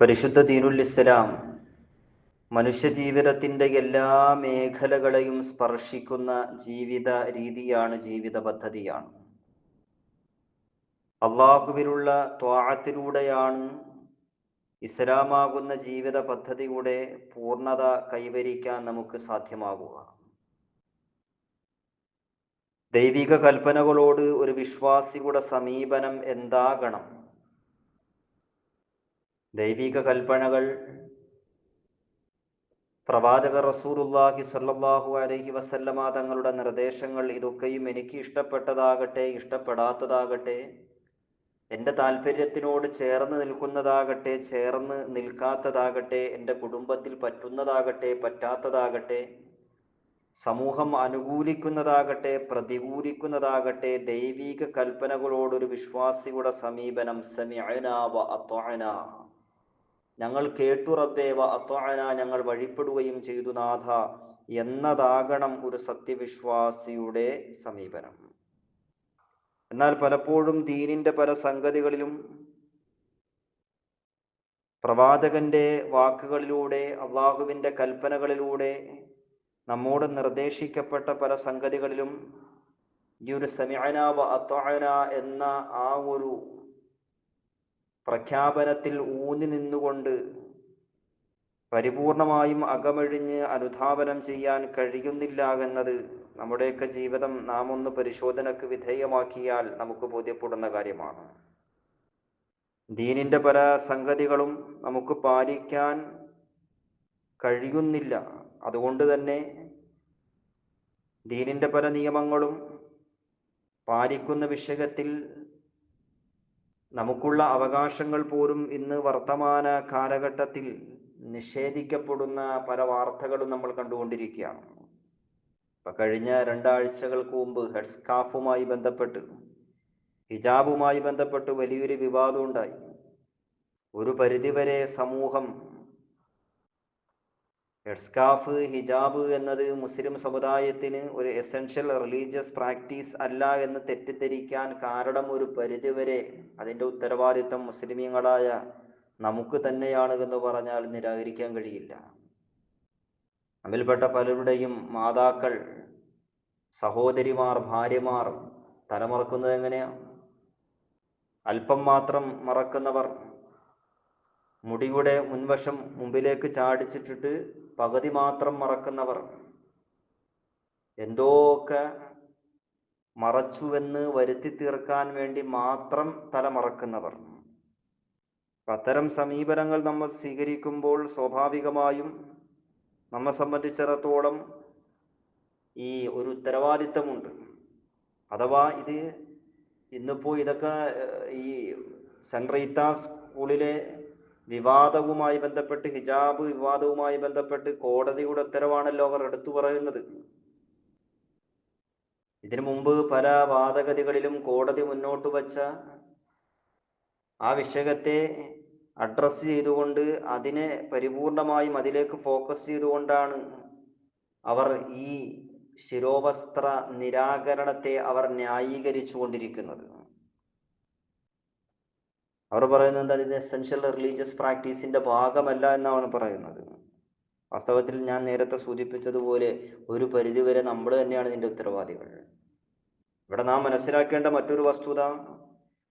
പരിശുദ്ധ ദീനുൽ ഇസ്ലാം മനുഷ്യജീവിതത്തിന്റെ എല്ലാ മേഖലകളെയും സ്പർശിക്കുന്ന ജീവിത രീതിയാണ് ജീവിത പദ്ധതിയാണ്. അള്ളാഹുവിലുള്ള ത്വാഴത്തിലൂടെയാണ് ഇസ്ലാമാകുന്ന ജീവിത പദ്ധതിയുടെ പൂർണത കൈവരിക്കാൻ നമുക്ക് സാധ്യമാകുക ദൈവിക കൽപ്പനകളോട് ഒരു വിശ്വാസിയുടെ സമീപനം എന്താകണം? ദൈവിക കൽപ്പനകൾ പ്രവാചക റസൂറുല്ലാഹി സല്ലാഹു അലഹി വസല്ലമ തങ്ങളുടെ നിർദ്ദേശങ്ങൾ ഇതൊക്കെയും എനിക്ക് ഇഷ്ടപ്പെട്ടതാകട്ടെ ഇഷ്ടപ്പെടാത്തതാകട്ടെ എന്റെ താല്പര്യത്തിനോട് ചേർന്ന് നിൽക്കുന്നതാകട്ടെ ചേർന്ന് നിൽക്കാത്തതാകട്ടെ എന്റെ കുടുംബത്തിൽ പറ്റുന്നതാകട്ടെ പറ്റാത്തതാകട്ടെ സമൂഹം അനുകൂലിക്കുന്നതാകട്ടെ പ്രതികൂലിക്കുന്നതാകട്ടെ ദൈവിക കൽപ്പനകളോടൊരു വിശ്വാസിയുടെ സമീപനം സമീഅന വ ഞങ്ങൾ കേട്ടു റബ്ബേ വ അത്വാന ഞങ്ങൾ വഴിപ്പെടുകയും ചെയ്തു നാഥ എന്നതാകണം ഒരു സത്യവിശ്വാസിയുടെ സമീപനം. എന്നാൽ പലപ്പോഴും ദീനിന്റെ പല സംഗതികളിലും പ്രവാചകന്റെ വാക്കുകളിലൂടെ അള്ളാഹുവിന്റെ കൽപ്പനകളിലൂടെ നമ്മോട് നിർദ്ദേശിക്കപ്പെട്ട പല സംഗതികളിലും ഈ ഒരു അത്വഅന എന്ന ആ ഒരു പ്രഖ്യാപനത്തിൽ ഊന്നി നിന്നുകൊണ്ട് പരിപൂർണമായും അകമഴിഞ്ഞ് അനുധാപനം ചെയ്യാൻ കഴിയുന്നില്ല എന്നത് നമ്മുടെയൊക്കെ ജീവിതം നാം ഒന്ന് പരിശോധനക്ക് വിധേയമാക്കിയാൽ നമുക്ക് ബോധ്യപ്പെടുന്ന കാര്യമാണ്. ദീനിന്റെ പല സംഗതികളും നമുക്ക് പാലിക്കാൻ കഴിയുന്നില്ല. അതുകൊണ്ട് തന്നെ ദീനിന്റെ പല നിയമങ്ങളും പാലിക്കുന്ന വിഷയത്തിൽ നമുക്കുള്ള അവകാശങ്ങൾ പോലും ഇന്ന് വർത്തമാന കാലഘട്ടത്തിൽ നിഷേധിക്കപ്പെടുന്ന പല വാർത്തകളും നമ്മൾ കണ്ടുകൊണ്ടിരിക്കുകയാണ്. ഇപ്പൊ കഴിഞ്ഞ രണ്ടാഴ്ചകൾക്ക് മുമ്പ് ഹെഡ്സ്കാഫുമായി ബന്ധപ്പെട്ട് ഹിജാബുമായി ബന്ധപ്പെട്ട് വലിയൊരു വിവാദം ഉണ്ടായി. ഒരു പരിധിവരെ സമൂഹം ഹെഡ്സ്കാഫ് ഹിജാബ് എന്നത് മുസ്ലിം സമുദായത്തിന് ഒരു എസെൻഷ്യൽ റിലീജിയസ് പ്രാക്ടീസ് അല്ല എന്ന് തെറ്റിദ്ധരിക്കാൻ കാരണം ഒരു പരിധിവരെ അതിന്റെ ഉത്തരവാദിത്തം മുസ്ലിമീങ്ങളായ നമുക്ക് തന്നെയാണ് എന്ന് പറഞ്ഞാൽ നിരാകരിക്കാൻ കഴിയില്ല. അതിൽപ്പെട്ട പലരുടെയും മാതാക്കൾ സഹോദരിമാർ ഭാര്യമാർ തലമറക്കുന്നത് എങ്ങനെയാ? അല്പം മാത്രം മറക്കുന്നവർ മുടിയുടെ മുൻവശം മുമ്പിലേക്ക് ചാടിച്ചിട്ടിട്ട് പകുതി മാത്രം മറക്കുന്നവർ. എന്തോക്കെ മറച്ചുവെന്ന് വരുത്തി തീർക്കാൻ വേണ്ടി മാത്രം തല മറക്കുന്നവർ. അത്തരം സമീപനങ്ങൾ നമ്മൾ സ്വീകരിക്കുമ്പോൾ സ്വാഭാവികമായും നമ്മെ സംബന്ധിച്ചിടത്തോളം ഈ ഒരു ഉത്തരവാദിത്തമുണ്ട്. അഥവാ ഇത് ഇന്നിപ്പോ ഇതൊക്കെ ഈ സെൻട്രീത്ത സ്കൂളിലെ വിവാദവുമായി ബന്ധപ്പെട്ട് ഹിജാബ് വിവാദവുമായി ബന്ധപ്പെട്ട് കോടതിയുടെ ഉത്തരവാണല്ലോ അവർ എടുത്തു പറയുന്നത്. ഇതിനു മുമ്പ് പല വാദഗതികളിലും കോടതി മുന്നോട്ട് വച്ച ആ വിഷയത്തെ അഡ്രസ് ചെയ്തുകൊണ്ട് അതിനെ പരിപൂർണമായും അതിലേക്ക് ഫോക്കസ് ചെയ്തുകൊണ്ടാണ് അവർ ഈ ശിരോവസ്ത്ര നിരാകരണത്തെ അവർ ന്യായീകരിച്ചു കൊണ്ടിരിക്കുന്നത് അവർ പറയുന്നത് എന്താണ്? ഇത് എസെൻഷ്യൽ റിലീജിയസ് പ്രാക്ടീസിന്റെ ഭാഗമല്ല എന്നാണ് പറയുന്നത്. വാസ്തവത്തിൽ ഞാൻ നേരത്തെ സൂചിപ്പിച്ചതുപോലെ ഒരു പരിധിവരെ നമ്മൾ തന്നെയാണ് ഇതിന്റെ ഉത്തരവാദികൾ. ഇവിടെ നാം മനസ്സിലാക്കേണ്ട മറ്റൊരു വസ്തുത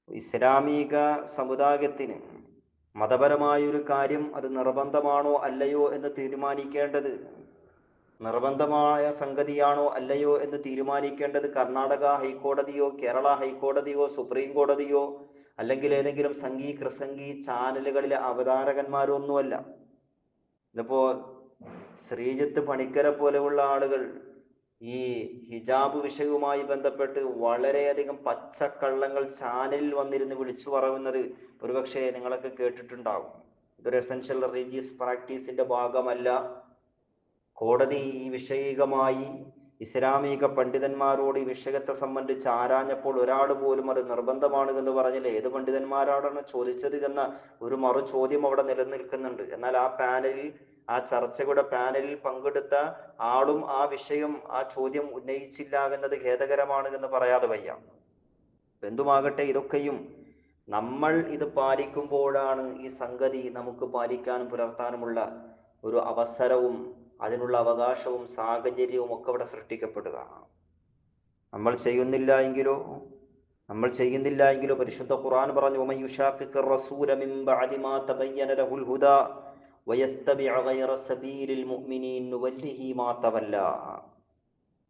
ഇസ്ലാമിക സമുദായത്തിന് മതപരമായൊരു കാര്യം അത് നിർബന്ധമാണോ അല്ലയോ എന്ന് തീരുമാനിക്കേണ്ടത് നിർബന്ധമായ സംഗതിയാണോ അല്ലയോ എന്ന് തീരുമാനിക്കേണ്ടത് കർണാടക ഹൈക്കോടതിയോ കേരള ഹൈക്കോടതിയോ സുപ്രീം കോടതിയോ അല്ലെങ്കിൽ ഏതെങ്കിലും സംഗീ കൃസംഗി ചാനലുകളിലെ അവതാരകന്മാരൊന്നുമല്ല. ഇതിപ്പോ ശ്രീജിത്ത് പണിക്കരെ പോലെയുള്ള ആളുകൾ ഈ ഹിജാബ് വിഷയവുമായി ബന്ധപ്പെട്ട് വളരെയധികം പച്ചക്കള്ളങ്ങൾ ചാനലിൽ വന്നിരുന്ന് വിളിച്ചു പറയുന്നത് ഒരുപക്ഷെ നിങ്ങളൊക്കെ കേട്ടിട്ടുണ്ടാവും. ഇതൊരു എസെൻഷ്യൽ റിലീജിയസ് പ്രാക്ടീസിന്റെ ഭാഗമല്ല. കോടതി ഈ വിഷയികമായി ഇസ്ലാമിക പണ്ഡിതന്മാരോട് ഈ വിഷയത്തെ സംബന്ധിച്ച് ആരാഞ്ഞപ്പോൾ ഒരാൾ പോലും അത് നിർബന്ധമാണ് എന്ന് പറഞ്ഞില്ല? ഏത് പണ്ഡിതന്മാരാണ് ചോദിച്ചത് എന്ന ഒരു മറു ചോദ്യം അവിടെ നിലനിൽക്കുന്നുണ്ട്. എന്നാൽ ആ പാനലിൽ ആ ചർച്ചയുടെ പാനലിൽ പങ്കെടുത്ത ആളും ആ വിഷയം ആ ചോദ്യം ഉന്നയിച്ചില്ല എന്നത് ഖേദകരമാണ് എന്ന് പറയാതെ വയ്യ. എന്തുമാകട്ടെ ഇതൊക്കെയും നമ്മൾ ഇത് പാലിക്കുമ്പോഴാണ് ഈ സംഗതി നമുക്ക് പാലിക്കാനും പുലർത്താനുമുള്ള ഒരു അവസരവും അതിനുള്ള അവകാശവും സാഹചര്യവും ഒക്കെ അവിടെ സൃഷ്ടിക്കപ്പെടുക. നമ്മൾ ചെയ്യുന്നില്ല എങ്കിലോ നമ്മൾ ചെയ്യുന്നില്ല എങ്കിലോ പരിശുദ്ധ ഖുർആൻ പറഞ്ഞു "വമൻ റസൂല മിൻ ബഅദി മാ തബയ്യന ലഹുൽ ഹുദാ വയത്തബിഅ ഗൈറ സബീലിൽ മുഅ്മിനീൻ നുവല്ലിഹി മാ തവല്ല.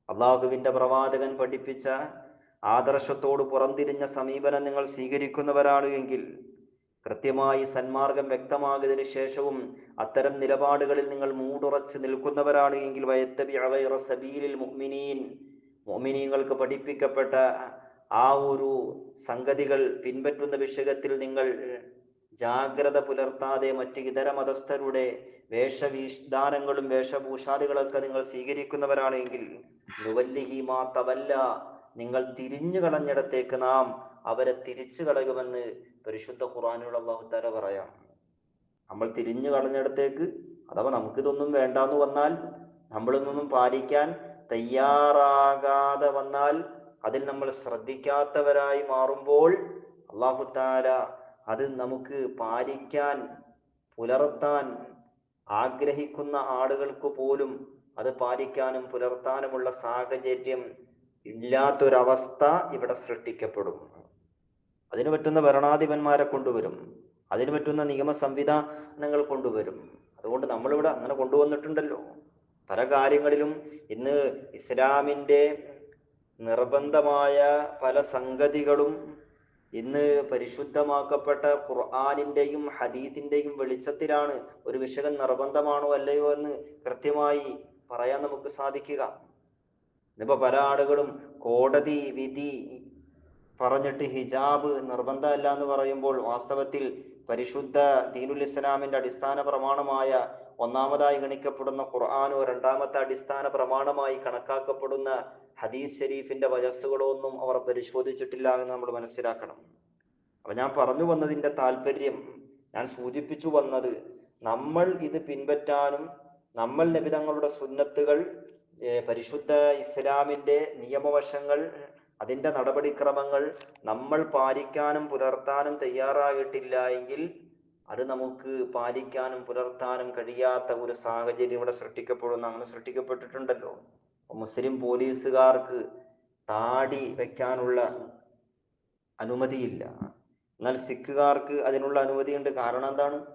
അള്ളാഹുവിന്റെ പ്രവാചകൻ പഠിപ്പിച്ച ആദർശത്തോട് പുറംതിരിഞ്ഞ സമീപനം നിങ്ങൾ സ്വീകരിക്കുന്നവരാണ് എങ്കിൽ കൃത്യമായി സന്മാർഗം വ്യക്തമായതിനു ശേഷവും അത്തരം നിലപാടുകളിൽ നിങ്ങൾ മൂടുറച്ച് നിൽക്കുന്നവരാണ് എങ്കിൽ സബീലിൽ മുഅ്മിനീൻ. മുഅ്മിനീങ്ങൾക്ക് പഠിപ്പിക്കപ്പെട്ട ആ ഒരു സംഗതികൾ പിൻപറ്റുന്ന വിഷയത്തിൽ നിങ്ങൾ ജാഗ്രത പുലർത്താതെ മറ്റ് ഇതര മതസ്ഥരുടെ വേഷവിധാനങ്ങളും വേഷഭൂഷാദികളൊക്കെ നിങ്ങൾ സ്വീകരിക്കുന്നവരാണെങ്കിൽ മാ തവല്ല നിങ്ങൾ തിരിഞ്ഞു കളഞ്ഞിടത്തേക്ക് നാം അവരെ തിരിച്ചു കളയുമെന്ന് പരിശുദ്ധ ഖുറാനിലൂടെ അള്ളാഹുത്താര പറയാം. നമ്മൾ തിരിഞ്ഞു കളഞ്ഞിടത്തേക്ക് അഥവാ നമുക്കിതൊന്നും വേണ്ടാന്ന് വന്നാൽ നമ്മളിതൊന്നും പാലിക്കാൻ തയ്യാറാകാതെ വന്നാൽ അതിൽ നമ്മൾ ശ്രദ്ധിക്കാത്തവരായി മാറുമ്പോൾ അള്ളാഹുത്താല അത് നമുക്ക് പാലിക്കാൻ പുലർത്താൻ ആഗ്രഹിക്കുന്ന ആളുകൾക്ക് പോലും അത് പാലിക്കാനും പുലർത്താനുമുള്ള സാഹചര്യം ഇല്ലാത്തൊരവസ്ഥ ഇവിടെ സൃഷ്ടിക്കപ്പെടും. അതിന് പറ്റുന്ന ഭരണാധിപന്മാരെ കൊണ്ടുവരും. അതിന് പറ്റുന്ന നിയമ സംവിധാനങ്ങൾ കൊണ്ടുവരും. അതുകൊണ്ട് നമ്മളിവിടെ അങ്ങനെ കൊണ്ടുവന്നിട്ടുണ്ടല്ലോ. പല കാര്യങ്ങളിലും ഇന്ന് ഇസ്ലാമിന്റെ നിർബന്ധമായ പല സംഗതികളും ഇന്ന് പരിശുദ്ധമാക്കപ്പെട്ട ഖുർആാനിന്റെയും ഹദീസിന്റെയും വെളിച്ചത്തിലാണ് ഒരു വിഷയം നിർബന്ധമാണോ അല്ലയോ എന്ന് കൃത്യമായി പറയാൻ നമുക്ക് സാധിക്കുക. ഇന്നിപ്പോ പല ആളുകളും കോടതി വിധി പറഞ്ഞിട്ട് ഹിജാബ് നിർബന്ധമല്ല എന്ന് പറയുമ്പോൾ വാസ്തവത്തിൽ പരിശുദ്ധ ദീനുൽ ഇസ്ലാമിന്റെ അടിസ്ഥാന പ്രമാണമായ ഒന്നാമതായി ഗണിക്കപ്പെടുന്ന ഖുർആാനോ രണ്ടാമത്തെ അടിസ്ഥാന പ്രമാണമായി കണക്കാക്കപ്പെടുന്ന ഹദീസ് ഷെരീഫിന്റെ വജസ്സുകളോ ഒന്നും അവർ പരിശോധിച്ചിട്ടില്ല എന്ന് നമ്മൾ മനസ്സിലാക്കണം. അപ്പൊ ഞാൻ പറഞ്ഞു വന്നതിന്റെ താല്പര്യം ഞാൻ സൂചിപ്പിച്ചു വന്നത് നമ്മൾ ഇത് പിൻപറ്റാനും നമ്മൾ നബിതങ്ങളുടെ സുന്നത്തുകൾ പരിശുദ്ധ ഇസ്ലാമിന്റെ നിയമവശങ്ങൾ അതിന്റെ നടപടിക്രമങ്ങൾ നമ്മൾ പാലിക്കാനും പുലർത്താനും തയ്യാറായിട്ടില്ല എങ്കിൽ അത് നമുക്ക് പാലിക്കാനും പുലർത്താനും കഴിയാത്ത ഒരു സാഹചര്യം ഇവിടെ സൃഷ്ടിക്കപ്പെടുന്ന. അങ്ങനെ സൃഷ്ടിക്കപ്പെട്ടിട്ടുണ്ടല്ലോ. മുസ്ലിം പോലീസുകാർക്ക് താടി വെക്കാനുള്ള അനുമതിയില്ല. എന്നാൽ സിഖുകാർക്ക് അതിനുള്ള അനുമതിയുണ്ട്. കാരണം എന്താണ്?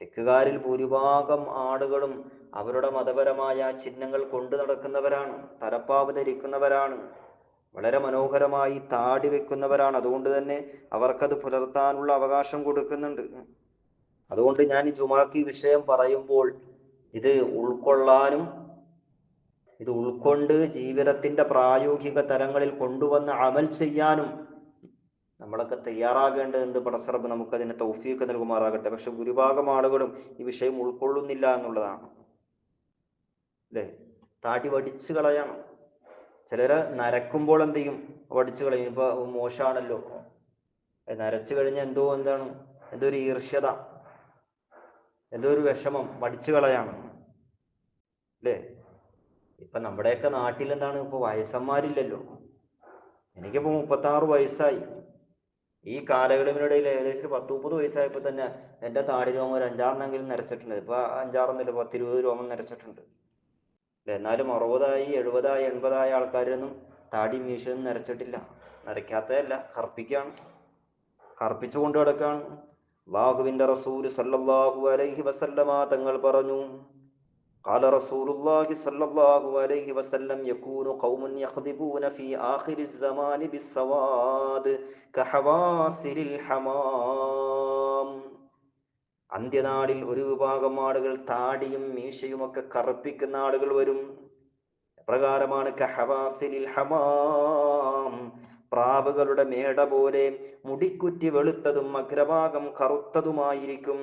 സിഖുകാരിൽ ഭൂരിഭാഗം ആളുകളും അവരുടെ മതപരമായ ചിഹ്നങ്ങൾ കൊണ്ടു നടക്കുന്നവരാണ്. തലപ്പാവ് ധരിക്കുന്നവരാണ്. വളരെ മനോഹരമായി താടി വെക്കുന്നവരാണ്. അതുകൊണ്ട് തന്നെ അവർക്കത് പുലർത്താനുള്ള അവകാശം കൊടുക്കുന്നുണ്ട്. അതുകൊണ്ട് ഞാൻ ഈ ജുമാക്ക് വിഷയം പറയുമ്പോൾ ഇത് ഉൾക്കൊള്ളാനും ഇത് ഉൾക്കൊണ്ട് ജീവിതത്തിന്റെ പ്രായോഗിക തലങ്ങളിൽ കൊണ്ടുവന്ന് അമൽ ചെയ്യാനും നമ്മളൊക്കെ തയ്യാറാകേണ്ടതുണ്ട്. പടസറബ് നമുക്കതിന് തൗഫീക്ക് നൽകുമാറാകട്ടെ. പക്ഷെ ഭൂരിഭാഗം ആളുകളും ഈ വിഷയം ഉൾക്കൊള്ളുന്നില്ല എന്നുള്ളതാണ്. അല്ലേ? താടി വടിച്ചു കളയണം. ചിലര് നരക്കുമ്പോൾ എന്ത് ചെയ്യും? വടിച്ചു കളയും. ഇപ്പൊ മോശമാണല്ലോ നരച്ചു കഴിഞ്ഞാൽ എന്തോ എന്താണ്? എന്തോ ഒരു ഈർഷ്യത. എന്തോ ഒരു വിഷമം. വടിച്ചു കളയാണ്. അല്ലേ? ഇപ്പൊ നമ്മുടെയൊക്കെ നാട്ടിൽ എന്താണ്? ഇപ്പൊ വയസ്സന്മാരില്ലല്ലോ. എനിക്കിപ്പോ മുപ്പത്തി ആറ് വയസ്സായി. ഈ കാലയളവിനിടയിൽ ഏകദേശം ഒരു പത്ത് മുപ്പത് വയസ്സായപ്പോ തന്നെ എന്റെ താടി രോമം ഒരു അഞ്ചാറെണ്ണെങ്കിലും നരച്ചിട്ടുണ്ട്. ഇപ്പൊ അഞ്ചാറൊന്നുമില്ല പത്തിരുപത് രോമം നരച്ചിട്ടുണ്ട്. എന്നാലും അറുപതായി എഴുപതായി എൺപതായ ആൾക്കാരൊന്നും താടി മീശൊന്നും നരച്ചിട്ടില്ല നരയ്ക്കാത്തതല്ല കറുപ്പിക്കാണ് കറുപ്പിച്ചു കൊണ്ട് കിടക്കാണ് അള്ളാഹുവിന്റെ റസൂൽ സല്ലല്ലാഹു അലൈഹി വസല്ലമ തങ്ങൾ പറഞ്ഞു قال رسول الله صلى الله عليه وسلم يكون قوم يخضبون في آخر الزمان بالسواد كحواصل الحمام അന്ത്യനാളിൽ ഒരു വിഭാഗം ആളുകൾ താടിയും മീശയും ഒക്കെ കറുപ്പിക്കുന്ന ആളുകൾ വരും. പ്രകാരമാണ് ഹമാം. പ്രാവുകളുടെ മേട പോലെ മുടിക്കുറ്റി വെളുത്തതും അഗ്രഭാഗം കറുത്തതുമായിരിക്കും.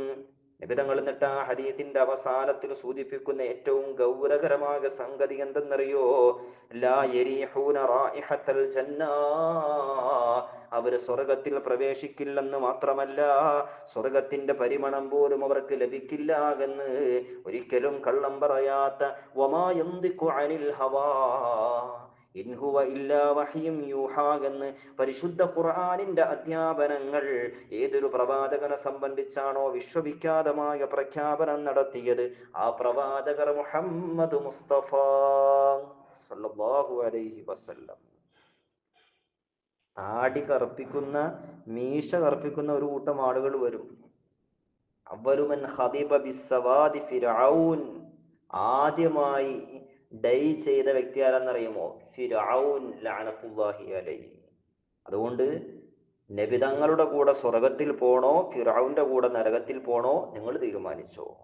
നിബിതങ്ങൾ എന്നിട്ട് ആ ഹരീതിന്റെ അവസാനത്തിൽ സൂചിപ്പിക്കുന്ന ഏറ്റവും ഗൗരവകരമായ സംഗതി എന്തെന്നറിയോ? അവർ സ്വർഗത്തിൽ പ്രവേശിക്കില്ലെന്ന് മാത്രമല്ല സ്വർഗത്തിന്റെ പരിമണം പോലും അവർക്ക് ലഭിക്കില്ല എന്ന് ഒരിക്കലും കള്ളം പറയാത്ത വമാ യന്തിഖു അനിൽ ഹവാ. ഇൻഹുവ ഇല്ലാ യൂഹാ എന്ന് പരിശുദ്ധ ഖുർആാനിന്റെ അധ്യാപനങ്ങൾ ഏതൊരു പ്രവാചകനെ സംബന്ധിച്ചാണോ വിശ്വവിഖ്യാതമായ പ്രഖ്യാപനം നടത്തിയത്? ആ പ്രവാചകർ മുഹമ്മദ് മുസ്തഫ സല്ലല്ലാഹു അലൈഹി വസല്ലം. താടി കറുപ്പിക്കുന്ന മീശ കറുപ്പിക്കുന്ന ഒരു കൂട്ടം ആളുകൾ വരും. അവലുമൻ ഹബീബ ബിസ്സവാദി ഫിറൌൻ ആദ്യമായി ഡൈ ചെയ്ത വ്യക്തി ആരാന്നറിയുമോ ലഅനത്തുല്ലാഹി അലൈഹി. അതുകൊണ്ട് നബിതങ്ങളുടെ കൂടെ സ്വർഗത്തിൽ പോണോ ഫിറൌന്റെ കൂടെ നരകത്തിൽ പോണോ നിങ്ങൾ തീരുമാനിച്ചോ.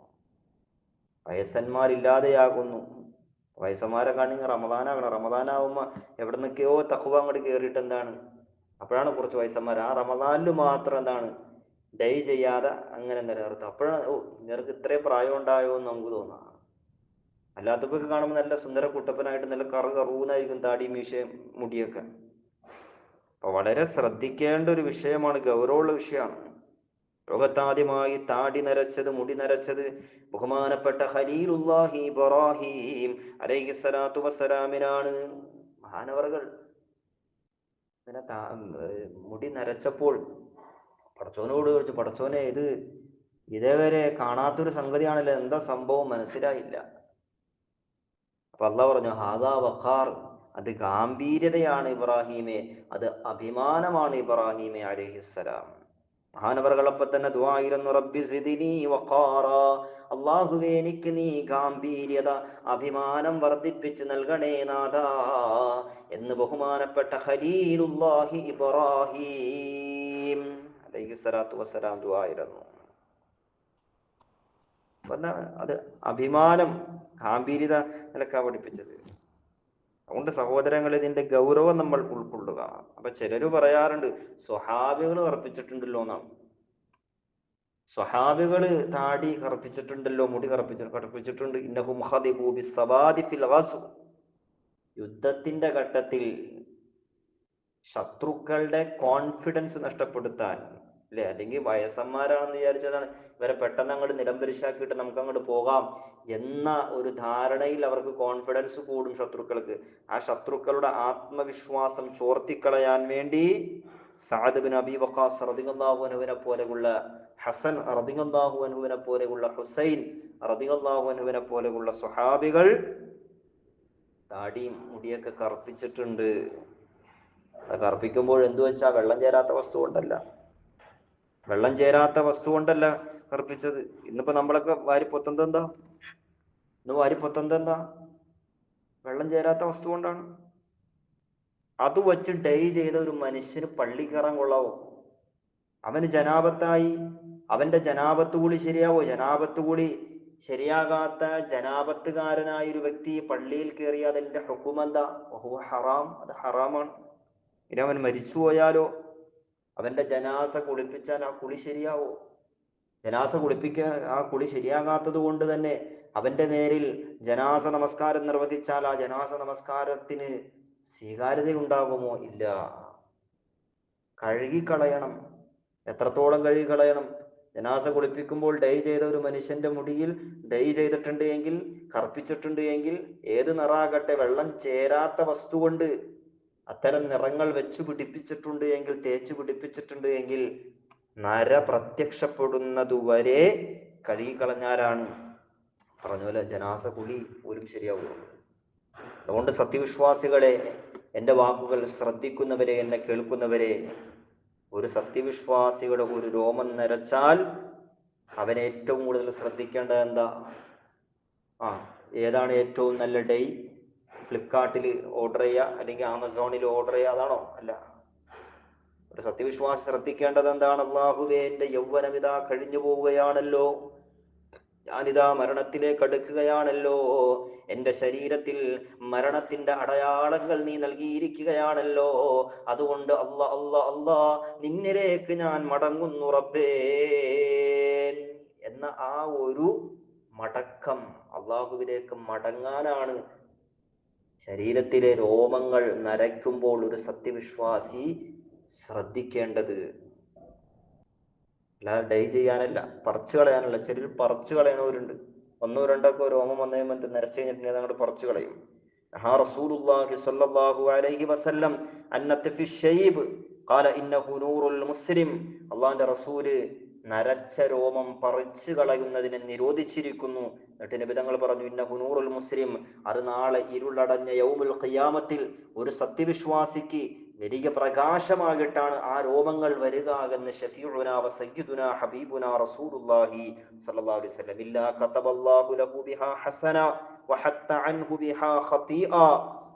വയസ്സന്മാരില്ലാതെയാകുന്നു. വയസ്സന്മാരെ കാണി റമദാനാകണം റമദാനാവുമ്പോ എവിടെ നിന്നൊക്കെയോ തക്കുവ അങ്ങോട്ട് കയറിയിട്ട് എന്താണ്? അപ്പോഴാണ് കുറച്ച് വയസ്സന്മാർ ആ റമദാനിൽ മാത്രം എന്താണ്? ഡൈ ചെയ്യാതെ അങ്ങനെ നിലനിർത്തുക. അപ്പോഴാണ് ഓ നിനക്ക് ഇത്രയും പ്രായം ഉണ്ടായോ എന്ന് നമുക്ക് തോന്നാം. അല്ലാത്തപ്പൊക്കെ കാണുമ്പോൾ നല്ല സുന്ദര കുട്ടപ്പനായിട്ട് നല്ല കറു കറൂന്നായിരിക്കും താടി മീശ മുടിയൊക്കെ. അപ്പൊ വളരെ ശ്രദ്ധിക്കേണ്ട ഒരു വിഷയമാണ് ഗൗരവമുള്ള വിഷയമാണ്. ലോകത്താദ്യമായി താടി നരച്ചത് മുടി നരച്ചത് ബഹുമാനപ്പെട്ട ഹലീലുല്ലാഹി ഇബ്രാഹിം അലൈഹി സ്വലാത്തു വസ്സലാമിനാണ്. മഹാനവറുകൾ. താ മുടി നരച്ചപ്പോൾ പടച്ചോനോട് ചോദിച്ചു പടച്ചോനെ ഇത് ഇതേവരെ കാണാത്തൊരു സംഗതിയാണല്ലോ എന്താ സംഭവം? മനസ്സിലായില്ല. അപ്പൊ അള്ളാഹ് പറഞ്ഞു ഹാദാ വഖാർ അത് ഗാംഭീര്യതയാണ് ഇബ്രാഹീമെ അത് അഭിമാനമാണ് ഇബ്രാഹീമെ അലൈഹിസ്സലാം. മഹാനവറുകളൊപ്പം തന്നെ ദുആയിരുന്നു റബ്ബി സിദിനി വഖാറ അള്ളാഹുവെ എനിക്ക് നീ ഗാംഭീര്യത അഭിമാനം വർദ്ധിപ്പിച്ച് നൽകണേ നാഥ എന്ന് ബഹുമാനപ്പെട്ട ഖലീലുല്ലാഹി ഇബ്രാഹീം അലൈഹി സ്വലാത്തു വസ്സലാം ദുആയിരുന്നു അത് അഭിമാനം ഗാംഭീര്യത നിലക്കാ പഠിപ്പിച്ചത് അതുകൊണ്ട് സഹോദരങ്ങൾ ഇതിന്റെ ഗൗരവം നമ്മൾ ഉൾക്കൊള്ളുക. അപ്പൊ ചിലര് പറയാറുണ്ട് സ്വഹാബികൾ കറുപ്പിച്ചിട്ടുണ്ടല്ലോ എന്നാണ്. സ്വഹാബികൾ താടി കറുപ്പിച്ചിട്ടുണ്ടല്ലോ മുടി കറുപ്പിച്ചു കറുപ്പിച്ചിട്ടുണ്ട്. യുദ്ധത്തിന്റെ ഘട്ടത്തിൽ ശത്രുക്കളുടെ കോൺഫിഡൻസ് നഷ്ടപ്പെടുത്താൻ അല്ലെ? അല്ലെങ്കിൽ വയസ്സന്മാരാണെന്ന് വിചാരിച്ചതാണ്. ഇവരെ പെട്ടെന്ന് അങ്ങോട്ട് നിലംപരിശാക്കിയിട്ട് നമുക്ക് അങ്ങോട്ട് പോകാം എന്ന ഒരു ധാരണയിൽ അവർക്ക് കോൺഫിഡൻസ് കൂടും ശത്രുക്കൾക്ക്. ആ ശത്രുക്കളുടെ ആത്മവിശ്വാസം ചോർത്തിക്കളയാൻ വേണ്ടി സാദ് ബിൻ അബി വക്കാസ് റതിഗല്ലാഹുനുവിനെ പോലെയുള്ള ഹസൻ റതിഗല്ലാഹുനുവിനെ പോലെയുള്ള ഹുസൈൻ റതിഗല്ലാഹുനുവിനെ പോലെയുള്ള സ്വഹാബികൾ താടിയും മുടിയൊക്കെ കറുപ്പിച്ചിട്ടുണ്ട്. അത് കറുപ്പിക്കുമ്പോൾ എന്തു വെച്ചാ വെള്ളം ചേരാത്ത വസ്തു കൊണ്ടല്ല. വെള്ളം ചേരാത്ത വസ്തു കൊണ്ടല്ല കറുപ്പിച്ചത് ഇന്നിപ്പോ നമ്മളൊക്കെ വാരി പൊത്തുന്നത് എന്താ? ഇന്ന് വാരി പൊത്തുന്നത് എന്താ? വെള്ളം ചേരാത്ത വസ്തു കൊണ്ടാണ്. അത് വച്ച് ഡൈ ചെയ്ത ഒരു മനുഷ്യന് പള്ളി കയറാൻ കൊള്ളാവോ? അവന് ജനാപത്തായി അവന്റെ ജനാപത്ത് കൂടി ശരിയാവോ? ജനാപത്ത് കൂടി ശരിയാകാത്ത ജനാപത്തുകാരനായ ഒരു വ്യക്തി പള്ളിയിൽ കയറിയ അതിന്റെ ഹുക്കുമെന്താ ഹറാം. അത് ഹറാമാണ്. ഇനി അവൻ മരിച്ചു പോയാലോ? അവന്റെ ജനാസ കുളിപ്പിച്ചാൽ ആ കുളി ശരിയാവോ? ജനാസ കുളിപ്പിക്കാൻ ആ കുളി ശരിയാകാത്തത് കൊണ്ട് തന്നെ അവന്റെ മേലിൽ ജനാസ നമസ്കാരം നിർവഹിച്ചാൽ ആ ജനാസ നമസ്കാരത്തിന് സ്വീകാര്യത ഉണ്ടാകുമോ ഇല്ല. കഴുകിക്കളയണം. എത്രത്തോളം കഴുകിക്കളയണം? ജനാസ കുളിപ്പിക്കുമ്പോൾ ഡൈ ചെയ്ത ഒരു മനുഷ്യന്റെ മുടിയിൽ ഡൈ ചെയ്തിട്ടുണ്ട് എങ്കിൽ കറുപ്പിച്ചിട്ടുണ്ട് എങ്കിൽ ഏത് നിറാകട്ടെ വെള്ളം ചേരാത്ത വസ്തു കൊണ്ട് അത്തരം നിറങ്ങൾ വെച്ചു പിടിപ്പിച്ചിട്ടുണ്ട് എങ്കിൽ തേച്ചു പിടിപ്പിച്ചിട്ടുണ്ട് എങ്കിൽ നര പ്രത്യക്ഷപ്പെടുന്നതുവരെ കഴുകിക്കളഞ്ഞാലാണ് പറഞ്ഞ പോലെ ജനാസ കുളി പോലും ശരിയാവുള്ളൂ അതുകൊണ്ട് സത്യവിശ്വാസികളെ എന്റെ വാക്കുകൾ ശ്രദ്ധിക്കുന്നവരെ എന്നെ കേൾക്കുന്നവരെ ഒരു സത്യവിശ്വാസിയുടെ ഒരു രോമം നരച്ചാൽ അവനെ ഏറ്റവും കൂടുതൽ ശ്രദ്ധിക്കേണ്ടത് എന്താ? ആ ഏതാണ് ഏറ്റവും നല്ല ഡേ ഫ്ലിപ്കാർട്ടിൽ ഓർഡർ ചെയ്യുക അല്ലെങ്കിൽ ആമസോണിൽ ഓർഡർ ചെയ്യുക അതാണോ? അല്ല. ഒരു സത്യവിശ്വാസി ശ്രദ്ധിക്കേണ്ടത് എന്താണ്? അള്ളാഹുവേ എന്റെ യൗവനമിതാ കഴിഞ്ഞു പോവുകയാണല്ലോ. ഞാനിതാ മരണത്തിലേക്ക് അടുക്കുകയാണല്ലോ. എന്റെ ശരീരത്തിൽ മരണത്തിന്റെ അടയാളങ്ങൾ നീ നൽകിയിരിക്കുകയാണല്ലോ. അതുകൊണ്ട് അല്ല അല്ല അല്ല നിന്നിലേക്ക് ഞാൻ മടങ്ങുന്നു റബ്ബേ. എന്ന ആ ഒരു മടക്കം അള്ളാഹുവിലേക്ക് മടങ്ങാനാണ് ശരീരത്തിലെ രോമങ്ങൾ നരയ്ക്കുമ്പോൾ ഒരു സത്യവിശ്വാസി ശ്രദ്ധിക്കേണ്ടത്. അല്ലാതെ ഡൈ ചെയ്യാനല്ല പറിച്ചു കളയാനല്ല. ചിലർ പറിച്ചു കളയണവരുണ്ട്. ഒന്നോ രണ്ടൊക്കെ രോമം വന്നു കഴിയുമ്പോൾ നരച്ചു കഴിഞ്ഞിട്ട് പറിച്ചു കളയും. അള്ളാന്റെ റസൂൽ നരച്ച രോമം പറിച്ചു കളയുന്നതിനെ നിരോധിച്ചിരിക്കുന്നു. എന്നിട്ട് നിബിതങ്ങൾ പറഞ്ഞു ഇന്ന ഹുനൂറുൽ മുസ്ലിം. അത് നാളെ ഇരുളടഞ്ഞ യൗമുൽ ഖിയാമത്തിൽ ഒരു സത്യവിശ്വാസിക്ക് വലിയ പ്രകാശമായിട്ടാണ് ആ രോമങ്ങൾ വരിക എന്ന് ഷഫീഉന വ സയ്യിദുന ഹബീബുന റസൂലുള്ളാഹി സ്വല്ലല്ലാഹു അലൈഹി വസല്ലം. ഇല്ലാ കതബല്ലാഹു ലഹു ബിഹാ ഹസന വഹത്ത അൻഹു ബിഹാ ഖതീഅ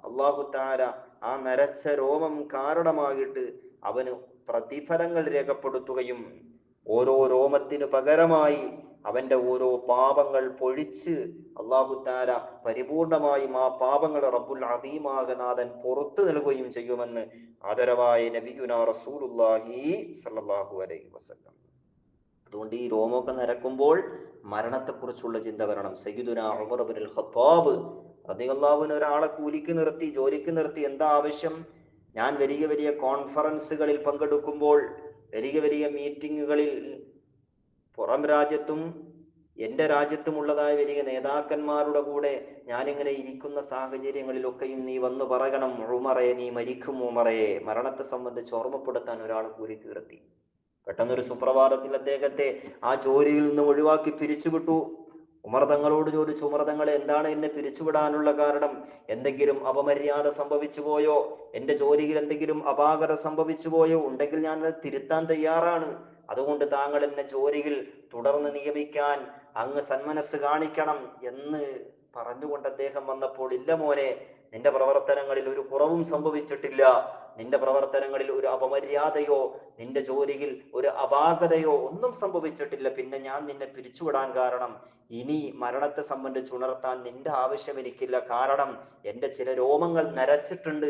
അല്ലാഹു തആല ആ നരച്ച രോമം കാരണമായിട്ട് അവന് പ്രതിഫലങ്ങൾ രേഖപ്പെടുത്തുകയും ഓരോ രോമത്തിന് പകരമായി അവന്റെ ഓരോ പാപങ്ങൾ പൊഴിച്ച് അള്ളാഹു താര പരിപൂർണമായും ആ പാപങ്ങൾ റബ്ബുൽ അദീമാകനാഥൻ പുറത്തു നൽകുകയും ചെയ്യുമെന്ന് ആദരവായ നബിയുന റസൂലുള്ളാഹി സല്ലാഹു അലൈഹി വസല്ലം. അതുകൊണ്ട് ഈ രോമൊക്കെ നരക്കുമ്പോൾ മരണത്തെക്കുറിച്ചുള്ള ചിന്ത വരണം. സയ്യിദുന ഉമർ ഇബ്നുൽ ഖത്താബ് റളിയല്ലാഹുവിന് ഒരാളെ കൂലിക്ക് നിർത്തി ജോലിക്ക് നിർത്തി എന്താ ആവശ്യം? ഞാൻ വലിയ വലിയ കോൺഫറൻസുകളിൽ പങ്കെടുക്കുമ്പോൾ വലിയ വലിയ മീറ്റിങ്ങുകളിൽ പുറം രാജ്യത്തും എന്റെ രാജ്യത്തുമുള്ളതായ വലിയ നേതാക്കന്മാരുടെ കൂടെ ഞാനിങ്ങനെ ഇരിക്കുന്ന സാഹചര്യങ്ങളിലൊക്കെയും നീ വന്നു പറയണം ഉമറേ നീ മരിക്കും ഉമറേ. മരണത്തെ സംബന്ധിച്ച് ഓർമ്മപ്പെടുത്താൻ ഒരാൾ കൂലി തീർത്തി. പെട്ടെന്നൊരു സുപ്രഭാതത്തിൽ അദ്ദേഹത്തെ ആ ജോലിയിൽ നിന്ന് ഒഴിവാക്കി പിരിച്ചുവിട്ടു. ഉമർ തങ്ങളോട് ചോദിച്ചു ഉമർ എന്താണ് എന്നെ പിരിച്ചുവിടാനുള്ള കാരണം? എന്തെങ്കിലും അപമര്യാദ സംഭവിച്ചു പോയോ എന്റെ ജോലിയിൽ എന്തെങ്കിലും അപാകത സംഭവിച്ചു പോയോ ഉണ്ടെങ്കിൽ ഞാൻ അത് തിരുത്താൻ തയ്യാറാണ്. അതുകൊണ്ട് താങ്കൾ എന്നെ ജോലിയിൽ തുടർന്ന് നിയമിക്കാൻ അങ്ങ് സന്മനസ് കാണിക്കണം എന്ന് പറഞ്ഞുകൊണ്ട് അദ്ദേഹം വന്നപ്പോൾ ഇല്ല മോനെ നിന്റെ പ്രവർത്തനങ്ങളിൽ ഒരു കുറവും സംഭവിച്ചിട്ടില്ല. നിന്റെ പ്രവർത്തനങ്ങളിൽ ഒരു അപമര്യാദയോ നിന്റെ ജോലിയിൽ ഒരു അപാകതയോ ഒന്നും സംഭവിച്ചിട്ടില്ല. പിന്നെ ഞാൻ നിന്നെ പിരിച്ചുവിടാൻ കാരണം ഇനി മരണത്തെ സംബന്ധിച്ച് ഉണർത്താൻ നിന്റെ ആവശ്യം എനിക്കില്ല. കാരണം എന്റെ ചില രോമങ്ങൾ നരച്ചിട്ടുണ്ട്.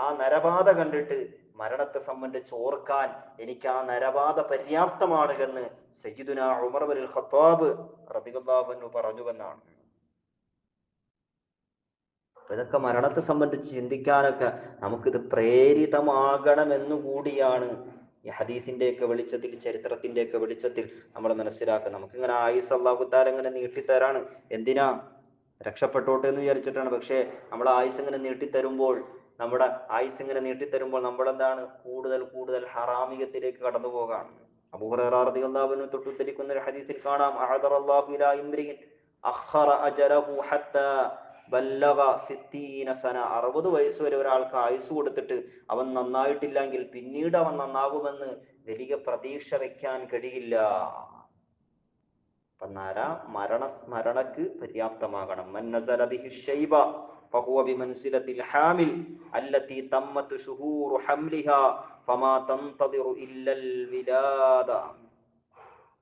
ആ നരബാധ കണ്ടിട്ട് മരണത്തെ സംബന്ധിച്ച് ഓർക്കാൻ എനിക്ക് ആ നരബാധ പര്യാപ്തമാണ് എന്ന് സയ്യിദുന ഉമർ ബിൻ ഖത്താബ് റളിയല്ലാഹു അൻഹു പറഞ്ഞുവെന്നാണ് അപ്പൊ ഇതൊക്കെ മരണത്തെ സംബന്ധിച്ച് ചിന്തിക്കാനൊക്കെ നമുക്കിത് പ്രേരിതമാകണമെന്നു കൂടിയാണ് ഈ ഹദീസിന്റെയൊക്കെ വെളിച്ചത്തിൽ ചരിത്രത്തിന്റെയൊക്കെ വെളിച്ചത്തിൽ നമ്മൾ മനസ്സിലാക്കുക നമുക്കിങ്ങനെ ആയുസ് അള്ളാഹുത്താൽ ഇങ്ങനെ നീട്ടിത്തരാണ്. എന്തിനാ? രക്ഷപ്പെട്ടോട്ടെ എന്ന് വിചാരിച്ചിട്ടാണ്. പക്ഷേ നമ്മൾ ആയുസ് ഇങ്ങനെ നീട്ടിത്തരുമ്പോൾ നമ്മുടെ ആയുസ് ഇങ്ങനെ നീട്ടിത്തരുമ്പോൾ നമ്മളെന്താണ്? കൂടുതൽ കൂടുതൽ ഹറാമികത്തിലേക്ക് കടന്നു പോകാണ്. അബൂഹറാർദികളാവിന് തൊട്ടുദ്ധരിക്കുന്ന ഒരു ഹദീസിൽ കാണാം. അള്ളാഹു ഇലാ ഹത്താ ബല്ലഗ സിത്തീന സന അറുപത് വയസ്സ് വരെ ഒരാൾക്ക് ആയുസ് കൊടുത്തിട്ട് അവൻ നന്നായിട്ടില്ലെങ്കിൽ പിന്നീട് അവൻ നന്നാകുമെന്ന് വലിയ പ്രതീക്ഷ വെക്കാൻ കഴിയില്ല അപ്പൊ നര മരണ സ്മരണക്ക് പര്യാപ്തമാകണം മന്നസല ബിഹി ശൈബ فهو بمنزلة الحامل التي تمت شهور حملها فما تنتظر إلا الولادة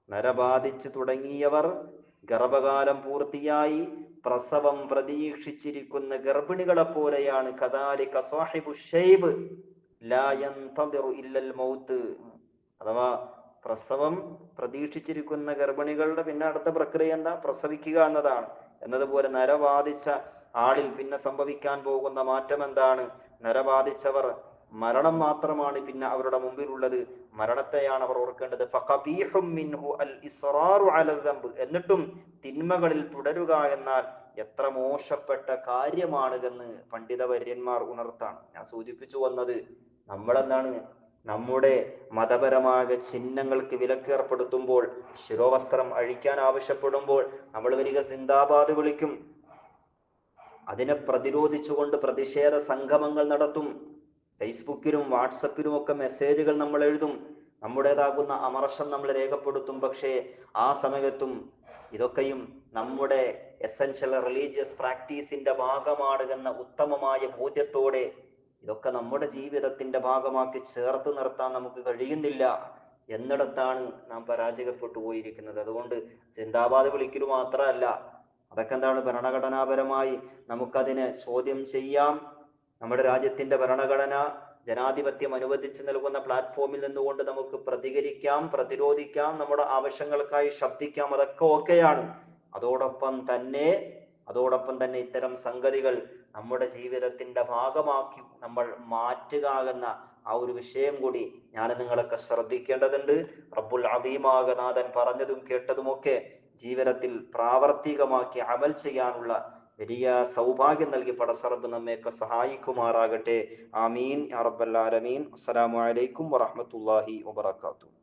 നരബാധിച്ചു തുടങ്ങിയവർ ഗർഭകാലം പൂർത്തിയായി പ്രസവം പ്രതീക്ഷിച്ചിരിക്കുന്ന ഗർഭിണികളെ പോലെയാണ് കദാലിക സാഹിബു ഷൈബ്. മൗത്ത്. അഥവാ പ്രസവം പ്രതീക്ഷിച്ചിരിക്കുന്ന ഗർഭിണികളുടെ പിന്നെ അടുത്ത പ്രക്രിയ എന്താ? പ്രസവിക്കുക എന്നതാണ്. എന്നതുപോലെ നരബാധിച്ച ആളിൽ പിന്നെ സംഭവിക്കാൻ പോകുന്ന മാറ്റം എന്താണ്? നരബാധിച്ചവർ മരണം മാത്രമാണ് പിന്നെ അവരുടെ മുമ്പിലുള്ളത്. മരണത്തെയാണ് അവർ ഓർക്കേണ്ടത്. എന്നിട്ടും തിന്മകളിൽ തുടരുക എന്നാൽ എത്ര മോശപ്പെട്ട കാര്യമാണ് എന്ന് പണ്ഡിതവര്യന്മാർ ഉണർത്താണ്. ഞാൻ സൂചിപ്പിച്ചു വന്നത് നമ്മളെന്താണ് നമ്മുടെ മതപരമായ ചിഹ്നങ്ങൾക്ക് വിലക്കേർപ്പെടുത്തുമ്പോൾ ശിരോവസ്ത്രം അഴിക്കാൻ ആവശ്യപ്പെടുമ്പോൾ നമ്മൾ വരിക സിന്ദാബാദ് വിളിക്കും. അതിനെ പ്രതിരോധിച്ചുകൊണ്ട് പ്രതിഷേധ സംഗമങ്ങൾ നടത്തും. ഫേസ്ബുക്കിലും വാട്സപ്പിലും ഒക്കെ മെസ്സേജുകൾ നമ്മൾ എഴുതും. നമ്മുടേതാകുന്ന അമർഷം നമ്മൾ രേഖപ്പെടുത്തും. പക്ഷേ ആ സമയത്തും ഇതൊക്കെയും നമ്മുടെ എസെൻഷ്യൽ റിലീജിയസ് പ്രാക്ടീസിന്റെ ഭാഗമാണ് എന്ന ഉത്തമമായ ബോധ്യത്തോടെ ഇതൊക്കെ നമ്മുടെ ജീവിതത്തിന്റെ ഭാഗമാക്കി ചേർത്ത് നിർത്താൻ നമുക്ക് കഴിയുന്നില്ല എന്നിടത്താണ് നാം പരാജയപ്പെട്ടു പോയിരിക്കുന്നത്. അതുകൊണ്ട് ചിന്താബാധ വിളിക്കൽ മാത്രമല്ല അതൊക്കെ എന്താണ് ഭരണഘടനാപരമായി നമുക്കതിനെ ചോദ്യം ചെയ്യാം. നമ്മുടെ രാജ്യത്തിന്റെ ഭരണഘടന ജനാധിപത്യം അനുവദിച്ചു നൽകുന്ന പ്ലാറ്റ്ഫോമിൽ നിന്നുകൊണ്ട് നമുക്ക് പ്രതികരിക്കാം പ്രതിരോധിക്കാം നമ്മുടെ ആവശ്യങ്ങൾക്കായി ശബ്ദിക്കാം അതൊക്കെ ഓക്കെയാണ്. അതോടൊപ്പം തന്നെ അതോടൊപ്പം തന്നെ ഇത്തരം സംഗതികൾ നമ്മുടെ ജീവിതത്തിന്റെ ഭാഗമാക്കി നമ്മൾ മാറ്റുക എന്ന ആ ഒരു വിഷയം കൂടി ഞാൻ നിങ്ങളൊക്കെ ശ്രദ്ധിക്കേണ്ടതുണ്ട്. റബ്ബുൽ അദീമാകനാഥൻ പറഞ്ഞതും കേട്ടതുമൊക്കെ ജീവിതത്തിൽ പ്രാവർത്തികമാക്കി അമൽ ചെയ്യാനുള്ള വലിയ സൗഭാഗ്യം നൽകി പടസറബ് നമ്മയൊക്കെ സഹായിക്കുമാറാകട്ടെ. ആമീൻ. യാ റബ്ബൽ ആലമീൻ. അസ്സലാമു അലൈക്കും വറഹ്മത്തുള്ളാഹി വബറകാതുഹു.